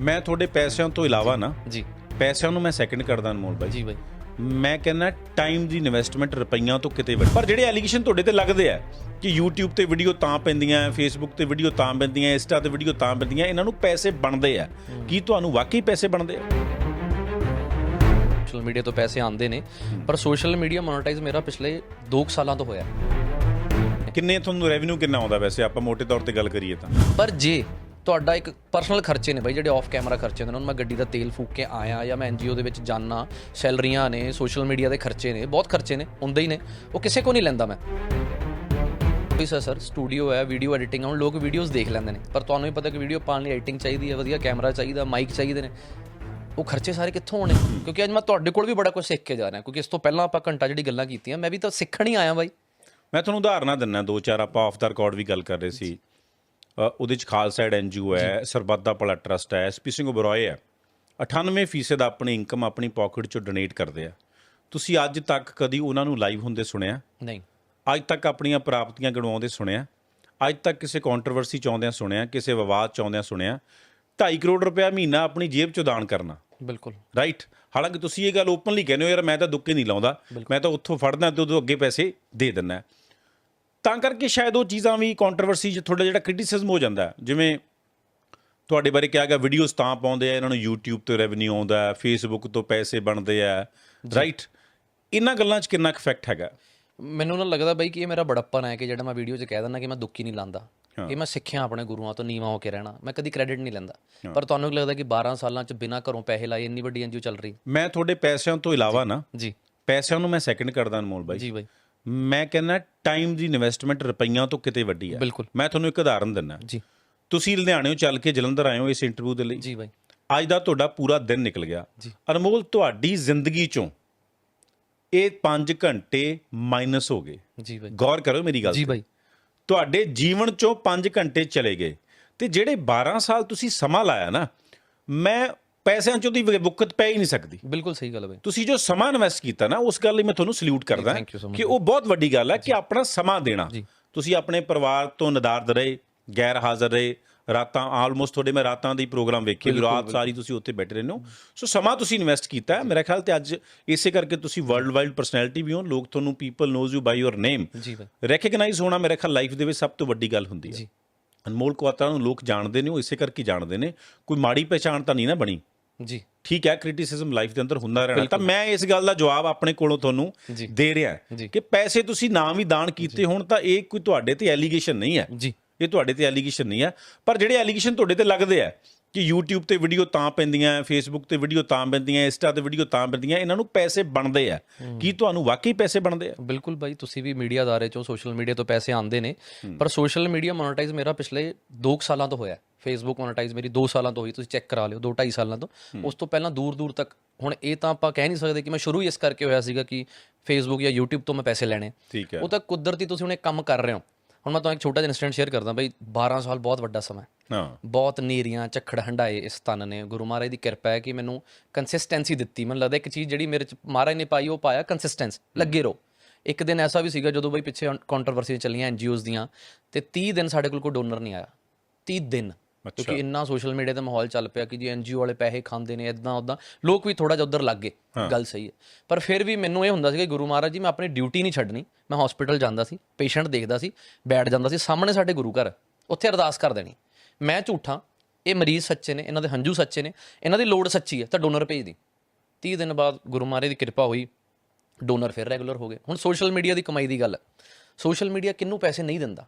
ਮੈਂ ਤੁਹਾਡੇ ਪੈਸਿਆਂ ਤੋਂ ਇਲਾਵਾ ਨਾ ਜੀ। ਪੈਸਿਆਂ ਨੂੰ ਮੈਂ ਸੈਕਿੰਡ ਕਰਦਾ ਅਨਮੋਲ ਬਾਈ। ਜੀ ਬਾਈ। ਮੈਂ ਕਹਿੰਦਾ ਟਾਈਮ ਦੀ ਇਨਵੈਸਟਮੈਂਟ ਰੁਪਈਆਂ ਤੋਂ ਕਿਤੇ ਵੱਧ ਪਰ ਜਿਹੜੇ ਐਲੀਗੇਸ਼ਨ ਤੁਹਾਡੇ ਤੇ ਲੱਗਦੇ ਆ ਕਿ YouTube ਤੇ ਵੀਡੀਓ ਤਾਂ ਪੈਂਦੀਆਂ Facebook ਤੇ ਵੀਡੀਓ ਤਾਂ ਪੈਂਦੀਆਂ Insta ਤੇ ਵੀਡੀਓ ਤਾਂ ਪੈਂਦੀਆਂ ਇਹਨਾਂ ਨੂੰ ਪੈਸੇ ਬਣਦੇ ਆ। ਕੀ ਤੁਹਾਨੂੰ ਵਾਕਈ ਪੈਸੇ ਬਣਦੇ ਆ? ਸੋਸ਼ਲ ਮੀਡੀਆ ਤੋਂ ਪੈਸੇ ਆਉਂਦੇ ਨੇ ਪਰ ਸੋਸ਼ਲ ਮੀਡੀਆ ਮੋਨੇਟਾਈਜ਼ ਮੇਰਾ ਪਿਛਲੇ 2 ਸਾਲਾਂ ਤੋਂ ਹੋਇਆ। ਕਿੰਨੇ ਤੁਹਾਨੂੰ ਰੈਵਨਿਊ ਕਿੰਨਾ ਆਉਂਦਾ ਵੈਸੇ? ਆਪਾਂ ਮੋٹے ਤੌਰ ਤੇ ਗੱਲ ਕਰੀਏ ਤਾਂ। ਪਰ ਜੇ ਤੁਹਾਡਾ ਇੱਕ ਪਰਸਨਲ ਖਰਚੇ ਨੇ ਬਾਈ ਜਿਹੜੇ ਆਫ ਕੈਮਰਾ ਖਰਚੇ ਹੁੰਦੇ ਨੇ, ਉਹਨਾਂ ਨੂੰ ਮੈਂ ਗੱਡੀ ਦਾ ਤੇਲ ਫੂਕ ਕੇ ਆਇਆ ਜਾਂ ਮੈਂ ਐਨਜੀਓ ਦੇ ਵਿੱਚ ਜਾਣਾ ਸੈਲਰੀਆਂ ਨੇ ਸੋਸ਼ਲ ਮੀਡੀਆ ਦੇ ਖਰਚੇ ਨੇ, ਬਹੁਤ ਖਰਚੇ ਨੇ, ਹੁੰਦੇ ਹੀ ਨੇ, ਉਹ ਕਿਸੇ ਕੋ ਨਹੀਂ ਲੈਂਦਾ ਮੈਂ। ਵੀ ਸਰ ਸਰ ਸਟੂਡੀਓ ਹੈ ਵੀਡੀਓ ਐਡੀਟਿੰਗ ਹੁਣ ਲੋਕ ਵੀਡੀਓਜ਼ ਦੇਖ ਲੈਂਦੇ ਨੇ, ਪਰ ਤੁਹਾਨੂੰ ਵੀ ਪਤਾ ਕਿ ਵੀਡੀਓ ਪਾਉਣ ਲਈ ਐਡੀਟਿੰਗ ਚਾਹੀਦੀ ਹੈ, ਵਧੀਆ ਕੈਮਰਾ ਚਾਹੀਦਾ ਮਾਈਕ ਚਾਹੀਦੇ ਨੇ। ਉਹ ਖਰਚੇ ਸਾਰੇ ਕਿੱਥੋਂ ਹੋਣੇ? ਕਿਉਂਕਿ ਅੱਜ ਮੈਂ ਤੁਹਾਡੇ ਕੋਲ ਵੀ ਬੜਾ ਕੁਝ ਸਿੱਖ ਕੇ ਜਾ ਰਿਹਾ, ਕਿਉਂਕਿ ਇਸ ਤੋਂ ਪਹਿਲਾਂ ਆਪਾਂ ਘੰਟਾ ਜਿਹੜੀ ਗੱਲਾਂ ਕੀਤੀਆਂ, ਮੈਂ ਵੀ ਤਾਂ ਸਿੱਖਣ ਹੀ ਆਇਆ ਬਾਈ। ਮੈਂ ਤੁਹਾਨੂੰ ਉਦਾਹਰਨਾਂ ਦਿੰਨਾ ਦੋ ਚਾਰ ਆਪਾਂ ਆਫ ਦਾ ਰਿਕਾਰਡ ਵੀ ਗੱਲ ਕਰ ਰਹੇ ਸੀ। ਉਹਦੇ ਚ ਖਾਲਸਾ ਏਡ ਐਨਜੀਓ ਹੈ ਸਰਬੱਤ ਦਾ ਭਲਾ ਟਰਸਟ ਹੈ ਐਸਪੀ ਸਿੰਘ ਉਬਰਾਏ ਹੈ। 98% ਆਪਣੀ ਇਨਕਮ ਆਪਣੀ ਪਾਕਟ ਚੋਂ ਡੋਨੇਟ ਕਰਦੇ ਆ। ਤੁਸੀਂ ਅੱਜ ਤੱਕ ਕਦੀ ਉਹਨਾਂ ਨੂੰ ਲਾਈਵ ਹੁੰਦੇ ਸੁਣਿਆ? ਨਹੀਂ। ਅੱਜ ਤੱਕ ਆਪਣੀਆਂ ਪ੍ਰਾਪਤੀਆਂ ਗਣਵਾਉਂਦੇ ਸੁਣਿਆ? ਅੱਜ ਤੱਕ ਕਿਸੇ ਕੰਟਰੋਵਰਸੀ ਚਾਹੁੰਦਿਆਂ ਸੁਣਿਆ ਕਿਸੇ ਵਿਵਾਦ ਚਾਹੁੰਦਿਆਂ ਸੁਣਿਆ? 2.5 ਕਰੋੜ ਰੁਪਇਆ ਮਹੀਨਾ ਆਪਣੀ ਜੇਬ ਚੋਂ ਦਾਨ ਕਰਨਾ। ਬਿਲਕੁਲ। ਰਾਈਟ ਹਾਲਾਂਕਿ ਤੁਸੀਂ ਇਹ ਗੱਲ ਓਪਨਲੀ ਕਹਿੰਦੇ ਹੋ ਯਾਰ ਮੈਂ ਤਾਂ ਦੁੱਕੇ ਨਹੀਂ ਲਾਉਂਦਾ। ਮੈਂ ਤਾਂ ਉੱਥੋਂ ਫੜਦਾ ਤੇ ਉਦੋਂ ਅੱਗੇ ਪੈਸੇ ਦੇ ਦਿੰਦਾ। ਤਾਂ ਕਰਕੇ ਸ਼ਾਇਦ ਉਹ ਚੀਜ਼ਾਂ ਵੀ ਕੰਟਰੋਵਰਸੀ 'ਚ ਥੋੜਾ ਜਿਹੜਾ ਕ੍ਰਿਟਿਸਿਜ਼ਮ ਹੋ ਜਾਂਦਾ। ਜਿਵੇਂ ਤੁਹਾਡੇ ਬਾਰੇ ਕਿਹਾ ਗਿਆ ਵੀਡੀਓਜ਼ ਤਾਂ ਪਾਉਂਦੇ ਆ ਇਹਨਾਂ ਨੂੰ YouTube ਤੋਂ ਰੈਵਨਿਊ ਆਉਂਦਾ Facebook ਤੋਂ ਪੈਸੇ ਬਣਦੇ ਆ ਰਾਈਟ ਇਹਨਾਂ ਗੱਲਾਂ 'ਚ ਕਿੰਨਾ ਇਫੈਕਟ ਹੈਗਾ? ਮੈਨੂੰ ਨਾ ਲੱਗਦਾ ਬਾਈ ਕਿ ਇਹ ਮੇਰਾ ਬੜੱਪਨ ਹੈ ਕਿ ਜਿਹੜਾ ਮੈਂ ਵੀਡੀਓ 'ਚ ਕਹਿ ਦਿੰਦਾ ਕਿ ਮੈਂ ਦੁੱਖੀ ਨਹੀਂ ਲਾਂਦਾ। ਇਹ ਮੈਂ ਸਿੱਖਿਆ ਆਪਣੇ ਗੁਰੂਆਂ ਤੋਂ ਨੀਵਾਂ ਹੋ ਕੇ ਰਹਿਣਾ। ਮੈਂ ਕਦੀ ਕ੍ਰੈਡਿਟ ਨਹੀਂ ਲੈਂਦਾ। ਪਰ ਤੁਹਾਨੂੰ ਕੀ ਲੱਗਦਾ ਕਿ 12 ਸਾਲਾਂ 'ਚ ਬਿਨਾਂ ਘਰੋਂ ਪੈਸੇ ਲਾਏ ਇੰਨੀ ਵੱਡੀ ਐਨਜੀਓ ਚੱਲ ਰਹੀ? ਮੈਂ ਤੁਹਾਡੇ ਪੈਸਿਆਂ ਤੋਂ ਇਲਾਵਾ ਨਾ ਜੀ। ਪੈਸਿਆਂ ਨੂੰ ਮੈਂ ਸੈਕਿੰਡ ਕਰਦਾ ਅਨਮੋਲ ਬਾਈ। ਜੀ ਬਾਈ। ਮੈਂ ਕਹਿੰਦਾ ਟਾਈਮ ਦੀ ਇਨਵੈਸਟਮੈਂਟ ਰੁਪਈਆਂ ਤੋਂ ਕਿਤੇ ਵੱਡੀ ਹੈ ਬਿਲਕੁਲ। ਮੈਂ ਤੁਹਾਨੂੰ ਇੱਕ ਉਦਾਹਰਨ ਦਿੰਦਾ। ਜੀ। ਤੁਸੀਂ ਲੁਧਿਆਣਿਓਂ ਚੱਲ ਕੇ ਜਲੰਧਰ ਆਏ ਹੋ ਇਸ ਇੰਟਰਵਿਊ ਦੇ ਲਈ। ਜੀ ਬਾਈ। ਅੱਜ ਦਾ ਤੁਹਾਡਾ ਪੂਰਾ ਦਿਨ ਨਿਕਲ ਗਿਆ। ਅਨਮੋਲ ਤੁਹਾਡੀ ਜ਼ਿੰਦਗੀ ਚੋਂ ਇਹ 5 ਘੰਟੇ ਮਾਈਨਸ ਹੋ ਗਏ। ਜੀ ਬਾਈ। ਗੌਰ ਕਰੋ ਮੇਰੀ ਗੱਲ ਜੀ ਤੇ। ਬਾਈ। ਤੁਹਾਡੇ ਜੀਵਨ ਚੋਂ 5 ਘੰਟੇ ਚਲੇ ਗਏ। ਤੇ ਜਿਹੜੇ 12 ਸਾਲ ਤੁਸੀਂ ਸਮਾਂ ਲਾਇਆ ਨਾ ਮੈਂ ਪੈਸਿਆਂ ਚੋਂ ਦੀ ਬੁੱਕਤ ਪੈ ਹੀ ਨਹੀਂ ਸਕਦੀ। ਬਿਲਕੁਲ ਸਹੀ ਗੱਲ ਹੈ ਬਾਈ। ਤੁਸੀਂ ਜੋ ਸਮਾਂ ਇਨਵੈਸਟ ਕੀਤਾ ਨਾ ਉਸ ਗੱਲ ਲਈ ਮੈਂ ਤੁਹਾਨੂੰ ਸਲੂਟ ਕਰਦਾ. ਕਿ ਉਹ ਬਹੁਤ ਵੱਡੀ ਗੱਲ ਹੈ ਕਿ ਆਪਣਾ ਸਮਾਂ ਦੇਣਾ। ਤੁਸੀਂ ਆਪਣੇ ਪਰਿਵਾਰ ਤੋਂ ਨਦਾਰਦ ਰਹੇ ਗੈਰ ਹਾਜ਼ਰ ਰਹੇ ਰਾਤਾਂ ਆਲਮੋਸਟ ਤੁਹਾਡੇ ਮੈਂ ਰਾਤਾਂ ਦੀ ਪ੍ਰੋਗਰਾਮ ਵੇਖੇ ਵੀ ਰਾਤ ਸਾਰੀ ਤੁਸੀਂ ਉੱਥੇ ਬੈਠੇ ਰਹਿੰਦੇ ਹੋ। ਸੋ ਸਮਾਂ ਤੁਸੀਂ ਇਨਵੈਸਟ ਕੀਤਾ ਹੈ। ਮੇਰੇ ਖਿਆਲ ਤੇ ਅੱਜ ਇਸੇ ਕਰਕੇ ਤੁਸੀਂ ਵਰਲਡ ਵਾਈਡ ਪਰਸਨੈਲਿਟੀ ਵੀ ਹੋ ਲੋਕ ਤੁਹਾਨੂੰ people knows you by your name ਜੀ ਬਾਈ। ਰੈਕਗਨਾਈਜ਼ ਹੋਣਾ ਮੇਰੇ ਖਿਆਲ ਲਾਈਫ ਦੇ ਵਿੱਚ ਸਭ ਤੋਂ ਵੱਡੀ ਗੱਲ ਹੁੰਦੀ ਹੈ। ਜੀ। ਅਨਮੋਲ ਕੁਆਤਰਾ ਨੂੰ ਲੋਕ ਜਾਣਦੇ ਨੇ ਉਹ ਇਸੇ ਕਰਕੇ ਜਾਣਦੇ ਨੇ। ਕੋਈ ਮਾੜੀ ਪਛਾਣ ਤਾਂ ਨਹੀਂ ਨਾ ਬਣੀ। ਜੀ। ਠੀਕ ਹੈ ਕ੍ਰਿਟਿਸਿਜ਼ਮ ਲਾਈਫ ਦੇ ਅੰਦਰ ਹੁੰਦਾ ਰਹਿਣਾ। ਤਾਂ ਮੈਂ ਇਸ ਗੱਲ ਦਾ ਜਵਾਬ ਆਪਣੇ ਕੋਲੋਂ ਤੁਹਾਨੂੰ। ਦੇ ਰਿਹਾ। ਕਿ ਪੈਸੇ ਤੁਸੀਂ ਨਾ ਵੀ ਦਾਨ ਕੀਤੇ ਹੋਣ ਤਾਂ ਇਹ ਕੋਈ ਤੁਹਾਡੇ ਤੇ ਐਲੀਗੇਸ਼ਨ ਨਹੀਂ ਹੈ। ਜੀ। ਇਹ ਤੁਹਾਡੇ ਤੇ ਐਲੀਗੇਸ਼ਨ ਨਹੀਂ ਹੈ। ਪਰ ਜਿਹੜੇ ਐਲੀਗੇਸ਼ਨ ਤੁਹਾਡੇ ਤੇ ਲੱਗਦੇ ਆ ਕਿ YouTube ਤੇ ਵੀਡੀਓ ਤਾਂ ਪੈਂਦੀਆਂ Facebook ਤੇ ਵੀਡੀਓ ਤਾਂ ਪੈਂਦੀਆਂ Insta ਤੇ ਵੀਡੀਓ ਤਾਂ ਪੈਂਦੀਆਂ ਇਹਨਾਂ ਨੂੰ ਪੈਸੇ ਬਣਦੇ ਆ। ਕੀ ਤੁਹਾਨੂੰ ਵਾਕਈ ਪੈਸੇ ਬਣਦੇ ਆ? ਬਿਲਕੁਲ ਬਾਈ ਤੁਸੀਂ ਵੀ ਮੀਡੀਆ ਅਦਾਰੇ ਚੋਂ ਸੋਸ਼ਲ ਮੀਡੀਆ ਤੋਂ ਪੈਸੇ ਆਉਂਦੇ ਨੇ। ਪਰ ਸੋਸ਼ਲ ਮੀਡੀਆ ਮੋਨੇਟਾਈਜ਼ ਮੇਰਾ ਪਿਛਲੇ 2 ਸਾਲਾਂ ਤੋਂ ਹੋਇਆ। ਫੇਸਬੁੱਕ ਮੋਨੇਟਾਈਜ਼ ਮੇਰੀ 2 ਸਾਲਾਂ ਤੋਂ ਹੋਈ ਤੁਸੀਂ ਚੈੱਕ ਕਰਾ ਲਿਓ 2 2.5 ਸਾਲਾਂ ਤੋਂ। ਉਸ ਤੋਂ ਪਹਿਲਾਂ ਦੂਰ ਦੂਰ ਤੱਕ ਹੁਣ ਇਹ ਤਾਂ ਆਪਾਂ ਕਹਿ ਨਹੀਂ ਸਕਦੇ ਕਿ ਮੈਂ ਸ਼ੁਰੂ ਹੀ ਇਸ ਕਰਕੇ ਹੋਇਆ ਸੀਗਾ ਕਿ ਫੇਸਬੁੱਕ ਜਾਂ YouTube ਤੋਂ ਮੈਂ ਪੈਸੇ ਲੈਣੇ। ਠੀਕ ਹੈ। ਉਹ ਤਾਂ ਕੁਦਰਤੀ ਤੁਸੀਂ ਹੁਣ ਇੱਕ ਕੰਮ ਕਰ ਰਹੇ ਹੋ। ਹੁਣ ਮੈਂ ਤੁਹਾਨੂੰ ਇੱਕ ਛੋਟਾ ਜਿਹਾ ਇਨਸੀਡੈਂਟ ਸ਼ੇਅਰ ਕਰਦਾ ਬਈ 12 ਸਾਲ ਬਹੁਤ ਵੱਡਾ ਸਮਾਂ ਹੈ। ਹਾਂ। ਬਹੁਤ ਨੀਰੀਆਂ ਝੱਖੜ ਹੰਡਾਏ ਇਸ ਤਨ ਨੇ। ਗੁਰੂ ਮਹਾਰਾਜ ਦੀ ਕਿਰਪਾ ਹੈ ਕਿ ਮੈਨੂੰ ਕੰਸਿਸਟੈਂਸੀ ਦਿੱਤੀ। ਮੈਨੂੰ ਲੱਗਦਾ ਇੱਕ ਚੀਜ਼ ਜਿਹੜੀ ਮੇਰੇ ਚ ਮਹਾਰਾਜ ਨੇ ਪਾਈ ਉਹ ਪਾਇਆ ਕੰਸਿਸਟੈਂਸ ਲੱਗੇ ਰਹੋ। ਇੱਕ ਦਿਨ ਐਸਾ ਵੀ ਸੀਗਾ ਜਦੋਂ ਬਈ ਪਿੱਛੇ ਕੰਟਰੋਵਰਸੀ ਚੱਲੀਆਂ ਐਨਜੀਓਜ਼ ਦੀਆਂ ਤੇ 30 ਦਿਨ ਸਾਡੇ ਕੋਲ ਕੋਈ ਡੋਨਰ ਨਹੀਂ ਆਇਆ। 30 ਦਿਨ। ਕਿਉਂਕਿ ਇੰਨਾ ਸੋਸ਼ਲ ਮੀਡੀਆ ਤੇ ਮਾਹੌਲ ਚੱਲ ਪਿਆ ਕਿ ਜੀ ਐਨਜੀਓ ਵਾਲੇ ਪੈਸੇ ਖਾਂਦੇ ਨੇ ਇਦਾਂ ਉਦਾਂ ਲੋਕ ਵੀ ਥੋੜਾ ਜਿਹਾ ਉਧਰ ਲੱਗ ਗਏ ਗੱਲ ਸਹੀ ਹੈ। ਪਰ ਫਿਰ ਵੀ ਮੈਨੂੰ ਇਹ ਹੁੰਦਾ ਸੀ ਕਿ ਗੁਰੂ ਮਹਾਰਾਜ ਜੀ ਮੈਂ ਆਪਣੀ ਡਿਊਟੀ ਨਹੀਂ ਛੱਡਣੀ। ਮੈਂ ਹਸਪੀਟਲ ਜਾਂਦਾ ਸੀ ਪੇਸ਼ੈਂਟ ਦੇਖਦਾ ਸੀ ਬੈਠ ਜਾਂਦਾ ਸੀ। ਸਾਹਮਣੇ ਸਾਡੇ ਗੁਰੂ ਘਰ ਉੱਥੇ ਅਰਦਾਸ ਕਰ ਦੇਣੀ। ਮੈਂ ਝੂਠਾਂ ਇਹ ਮਰੀਜ਼ ਸੱਚੇ ਨੇ ਇਹਨਾਂ ਦੇ ਹੰਝੂ ਸੱਚੇ ਨੇ ਇਹਨਾਂ ਦੀ ਲੋੜ ਸੱਚੀ ਹੈ ਤਾਂ ਡੋਨਰ ਭੇਜ ਦੀ 30 ਦਿਨ ਬਾਅਦ ਗੁਰੂ ਮਹਾਰਾਜ ਦੀ ਕਿਰਪਾ ਹੋਈ ਡੋਨਰ ਫਿਰ ਰੈਗੂਲਰ ਹੋ ਗਏ। ਹੁਣ ਸੋਸ਼ਲ ਮੀਡੀਆ ਦੀ ਕਮਾਈ ਦੀ ਗੱਲ ਹੈ। ਸੋਸ਼ਲ ਮੀਡੀਆ ਕਿੰਨੂੰ ਪੈਸੇ ਨਹੀਂ ਦਿੰਦਾ?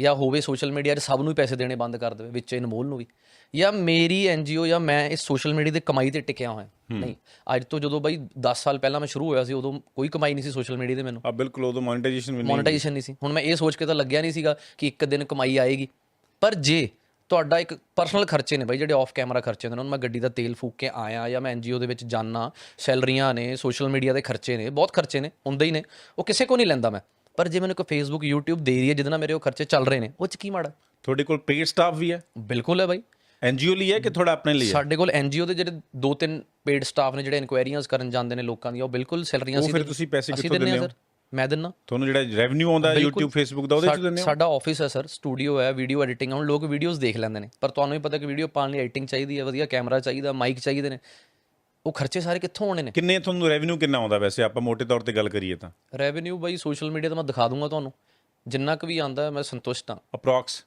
ਜਾਂ ਹੋਵੇ ਸੋਸ਼ਲ ਮੀਡੀਆ 'ਤੇ ਸਭ ਨੂੰ ਹੀ ਪੈਸੇ ਦੇਣੇ ਬੰਦ ਕਰ ਦੇਵੇ ਵਿੱਚ ਅਨਮੋਲ ਨੂੰ ਵੀ। ਜਾਂ ਮੇਰੀ ਐਨਜੀਓ ਜਾਂ ਮੈਂ ਇਸ ਸੋਸ਼ਲ ਮੀਡੀਆ ਦੀ ਕਮਾਈ ਤੇ ਟਿਕਿਆ ਹੋਇਆ। ਨਹੀਂ ਅੱਜ ਤੋਂ ਜਦੋਂ ਬਾਈ 10 ਸਾਲ ਪਹਿਲਾਂ ਮੈਂ ਸ਼ੁਰੂ ਹੋਇਆ ਸੀ ਉਦੋਂ ਕੋਈ ਕਮਾਈ ਨਹੀਂ ਸੀ ਸੋਸ਼ਲ ਮੀਡੀਆ ਤੇ ਮੈਨੂੰ। ਆ ਬਿਲਕੁਲ ਉਦੋਂ ਮੋਨੇਟਾਈਜੇਸ਼ਨ ਵੀ ਨਹੀਂ ਮੋਨੇਟਾਈਜੇਸ਼ਨ ਨਹੀਂ ਸੀ। ਹੁਣ ਮੈਂ ਇਹ ਸੋਚ ਕੇ ਤਾਂ ਲੱਗਿਆ ਨਹੀਂ ਸੀਗਾ ਕਿ ਇੱਕ ਦਿਨ ਕਮਾਈ ਆਏਗੀ। ਪਰ ਜੇ ਤੁਹਾਡਾ ਇੱਕ ਪਰਸਨਲ ਖਰਚੇ ਨੇ ਬਾਈ ਜਿਹੜੇ ਆਫ ਕੈਮਰਾ ਖਰਚੇ ਨੇ ਉਹਨਾਂ ਨੂੰ ਮੈਂ ਗੱਡੀ ਦਾ ਤੇਲ ਫੂਕ ਕੇ ਆਇਆ ਜਾਂ ਮੈਂ ਐਨਜੀਓ ਦੇ ਵਿੱਚ ਜਾਣਾ ਸੈਲਰੀਆਂ ਨੇ ਸੋਸ਼ਲ ਮੀਡੀਆ ਦੇ ਖਰਚੇ ਨੇ ਬਹੁਤ ਖਰਚੇ ਨੇ ਹੁੰਦੇ ਹੀ ਨੇ। ਉਹ ਕਿਸੇ ਕੋ ਨਹੀਂ ਲੈਂਦਾ ਮੈਂ। ਪਰ ਜੇ ਮੈਨੂੰ ਕੋਈ ਫੇਸਬੁੱਕ YouTube ਦੇ ਰਹੀ ਹੈ ਜਿਹਦੇ ਨਾਲ ਮੇਰੇ ਉਹ ਖਰਚੇ ਚੱਲ ਰਹੇ ਨੇ ਉਹ ਚ ਕੀ ਮਾੜਾ? ਤੁਹਾਡੇ ਕੋਲ ਪੇਡ ਸਟਾਫ ਵੀ ਹੈ? ਬਿਲਕੁਲ ਹੈ ਬਾਈ। ਐਨਜੀਓ ਲਈ ਹੈ ਕਿ ਥੋੜਾ ਆਪਣੇ ਲਈ ਹੈ? ਸਾਡੇ ਕੋਲ ਐਨਜੀਓ ਦੇ ਜਿਹੜੇ ਦੋ ਤਿੰਨ ਪੇਡ ਸਟਾਫ ਨੇ ਜਿਹੜੇ ਇਨਕੁਆਇਰੀਆਂ ਕਰਨ ਜਾਂਦੇ ਨੇ ਲੋਕਾਂ ਦੀਆਂ ਉਹ ਬਿਲਕੁਲ ਸੈਲਰੀਆਂ ਉਹ ਅਸੀਂ ਫਿਰ ਤੁਸੀਂ ਪੈਸੇ ਕਿੱਥੋਂ ਦਿੰਦੇ ਹਾਂ ਮੈਂ ਦਿੰਨਾ ਤੁਹਾਨੂੰ ਜਿਹੜਾ ਰੈਵਨਿਊ ਆਉਂਦਾ। YouTube Facebook ਦਾ ਉਹਦੇ ਚ ਦਿੰਦੇ ਹੋ? ਸਾਡਾ ਆਫਿਸ ਹੈ ਸਰ ਸਟੂਡੀਓ ਹੈ ਵੀਡੀਓ ਐਡੀਟਿੰਗ ਹੁਣ ਲੋਕ ਵੀਡੀਓਜ਼ ਦੇਖ ਲੈਂਦੇ ਨੇ। ਪਰ ਤੁਹਾਨੂੰ ਵੀ ਪਤਾ ਕਿ ਵੀਡੀਓ ਪਾਉਣ ਲਈ ਐਡੀਟਿੰਗ ਚਾਹੀਦੀ ਹੈ ਵਧੀਆ ਕੈਮਰਾ ਚਾਹੀਦਾ ਮਾਈਕ ਚਾਹੀਦੇ ਨੇ। ਉਹ ਖਰਚੇ ਸਾਰੇ ਕਿੱਥੋਂ ਆਉਣੇ ਨੇ? ਕਿੰਨੇ ਤੁਹਾਨੂੰ ਰੈਵਨਿਊ ਕਿੰਨਾ ਆਉਂਦਾ ਵੈਸੇ? ਆਪਾਂ ਮੋٹے ਤੌਰ ਤੇ ਗੱਲ ਕਰੀਏ ਤਾਂ। ਰੈਵਨਿਊ ਬਾਈ ਸੋਸ਼ਲ ਮੀਡੀਆ ਤੇ ਮੈਂ ਦਿਖਾ ਦੂੰਗਾ ਤੁਹਾਨੂੰ। ਜਿੰਨਾ ਕੁ ਵੀ ਆਂਦਾ ਮੈਂ ਸੰਤੁਸ਼ਟ ਹਾਂ। ਅਪਰੋਕਸ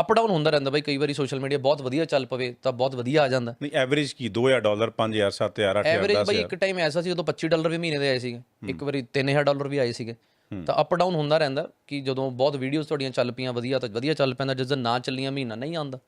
ਅਪ ਡਾਊਨ ਹੁੰਦਾ ਰਹਿੰਦਾ ਬਾਈ ਕਈ ਵਾਰੀ ਸੋਸ਼ਲ ਮੀਡੀਆ ਬਹੁਤ ਵਧੀਆ ਚੱਲ ਪਵੇ ਤਾਂ ਬਹੁਤ ਵਧੀਆ ਆ ਜਾਂਦਾ। ਨਹੀਂ ਐਵਰੇਜ ਕੀ? 2000 ਡਾਲਰ 5000 7000 8000 ਐਵਰੇਜ ਬਾਈ 10000 ਇੱਕ ਟਾਈਮ ਐਸਾ ਸੀ ਜਦੋਂ 25 ਡਾਲਰ ਵੀ ਮਹੀਨੇ ਦੇ ਆਏ ਸੀਗੇ। ਇੱਕ ਵਾਰੀ 3000 ਡਾਲਰ ਵੀ ਆਏ ਸੀਗੇ। ਤਾਂ ਅਪ ਡਾਊਨ ਹੁੰਦਾ ਰਹਿੰਦਾ ਕਿ ਜਦੋਂ ਬਹੁਤ ਵੀਡੀਓਜ਼ ਤੁਹਾਡੀਆਂ ਚੱਲ ਪਈਆਂ ਵਧੀਆ ਤਾਂ ਵਧੀਆ ਚੱਲ ਪੈਂਦਾ ਜਿਸ ਦਿਨ ਨਾ ਚੱਲੀਆਂ ਮਹੀਨਾ ਨਹੀਂ ਆਉਂਦਾ।